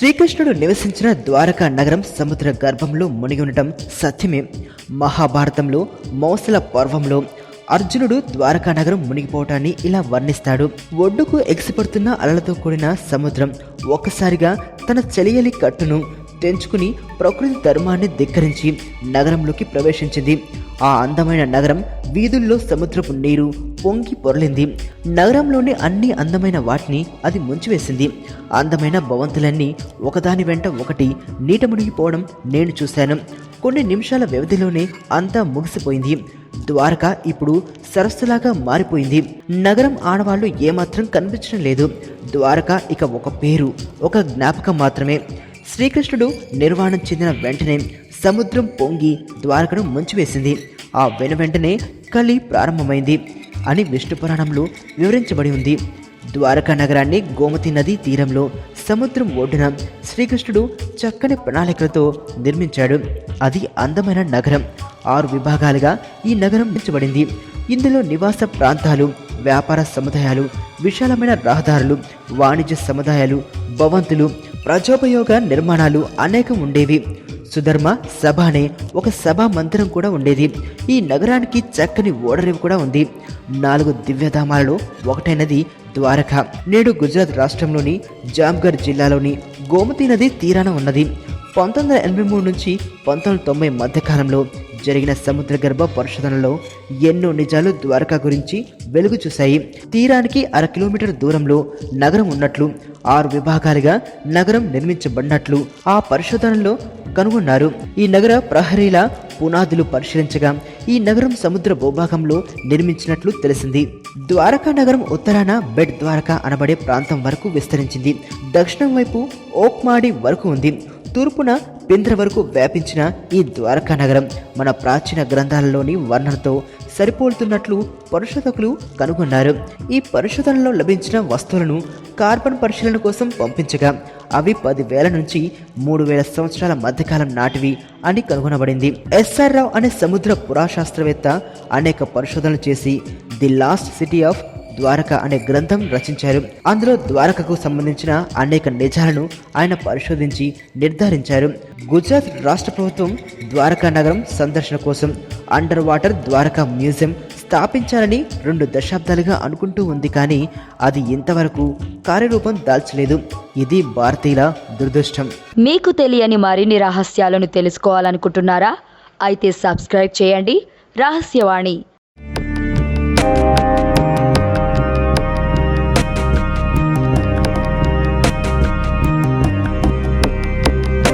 శ్రీకృష్ణుడు నివసించిన ద్వారకా నగరం సముద్ర గర్భంలో మునిగి ఉండటం సత్యమే. మహాభారతంలో మౌసల పర్వంలో అర్జునుడు ద్వారకా నగరం మునిగిపోవటాన్ని ఇలా వర్ణిస్తాడు. ఒడ్డుకు ఎగిసిపడుతున్న అలలతో కూడిన సముద్రం ఒక్కసారిగా తన చెలియలి కట్టును తెంచుకుని ప్రకృతి ధర్మాన్ని ధిక్కరించి నగరంలోకి ప్రవేశించింది. ఆ అందమైన నగరం వీధుల్లో సముద్రపు నీరు పొంగి పొరలింది. నగరంలోని అన్ని అందమైన వాటిని అది ముంచివేసింది. అందమైన భవంతులన్నీ ఒకదాని వెంట ఒకటి నీట మునిగిపోవడం నేను చూశాను. కొన్ని నిమిషాల వ్యవధిలోనే అంతా ముగిసిపోయింది. ద్వారక ఇప్పుడు సరస్సులాగా మారిపోయింది. నగరం ఆడవాళ్ళు ఏమాత్రం కనిపించడం లేదు. ద్వారక ఇక ఒక పేరు ఒక జ్ఞాపకం మాత్రమే. శ్రీకృష్ణుడు నిర్వాణం చెందిన వెంటనే సముద్రం పొంగి ద్వారకను ముంచివేసింది. ఆ వెను వెంటనే కలి ప్రారంభమైంది అని విష్ణు పురాణంలో వివరించబడి ఉంది. ద్వారకా నగరాన్ని గోమతి నదీ తీరంలో సముద్రం ఒడ్డున శ్రీకృష్ణుడు చక్కని ప్రణాళికలతో నిర్మించాడు. అది అందమైన నగరం. ఆరు విభాగాలుగా ఈ నగరం నిర్మించబడింది. ఇందులో నివాస ప్రాంతాలు వ్యాపార సముదాయాలు విశాలమైన రహదారులు వాణిజ్య సముదాయాలు భవంతులు ప్రజోపయోగ నిర్మాణాలు అనేకం ఉండేవి. సుధర్మ సభ అనే ఒక సభా మందిరం కూడా ఉండేది. ఈ నగరానికి చక్కని ఓడరేవు కూడా ఉంది. నాలుగు దివ్యధామాలలో ఒకటైనది ద్వారక నేడు గుజరాత్ రాష్ట్రంలోని జామ్గర్ జిల్లాలోని గోమతి నది తీరాన ఉన్నది. పంతొమ్మిది వందల ఎనభై మూడు నుంచి పంతొమ్మిది వందల తొంభై మధ్యకాలంలో జరిగిన సముద్ర గర్భ పరిశోధనలో ఎన్నో నిజాలు ద్వారకా గురించి వెలుగు చూశాయి. తీరానికి అర కిలోమీటర్ దూరంలో నగరం ఉన్నట్లు ఆరు విభాగాలుగా నగరం నిర్మించబడినట్లు ఆ పరిశోధనలో కనుగొన్నారు. ఈ నగర ప్రహరీల పునాదులు పరిశీలించగా ఈ నగరం సముద్ర భూభాగంలో నిర్మించినట్లు తెలిసింది. ద్వారకా నగరం ఉత్తరాన బెడ్ ద్వారకా అనబడే ప్రాంతం వరకు విస్తరించింది. దక్షిణం వైపు ఓక్మాడి వరకు ఉంది. తూర్పున పింద్ర వరకు వ్యాపించిన ఈ ద్వారకా నగరం మన ప్రాచీన గ్రంథాలలోని వర్ణనతో సరిపోలుతున్నట్లు పరిశోధకులు కనుగొన్నారు. ఈ పరిశోధనలో లభించిన వస్తువులను కార్బన్ పరిశీలన కోసం పంపించగా అవి పదివేల నుంచి మూడు వేల సంవత్సరాల మధ్యకాలం నాటివి అని కనుగొనబడింది. ఎస్ఆర్ రావు అనే సముద్ర పురాశాస్త్రవేత్త అనేక పరిశోధనలు చేసి the last city of Dwarka అనే గ్రంథం రచించారు. అందులో ద్వారకకు సంబంధించిన అనేక నిజాలను ఆయన పరిశోధించి నిర్ధారించారు. గుజరాత్ రాష్ట్ర ప్రభుత్వం ద్వారకా నగరం సందర్శన కోసం అండర్ వాటర్ ద్వారకా మ్యూజియం స్థాపించాలని రెండు దశాబ్దాలుగా అనుకుంటూ ఉంది కానీ అది ఇంతవరకు కార్యరూపం దాల్చలేదు. ఇది భారతీయుల దురదృష్టం. మీకు తెలియని మరిన్ని రహస్యాలను తెలుసుకోవాలనుకుంటున్నారా? అయితే సబ్స్క్రైబ్ చేయండి. రహస్యవాణి.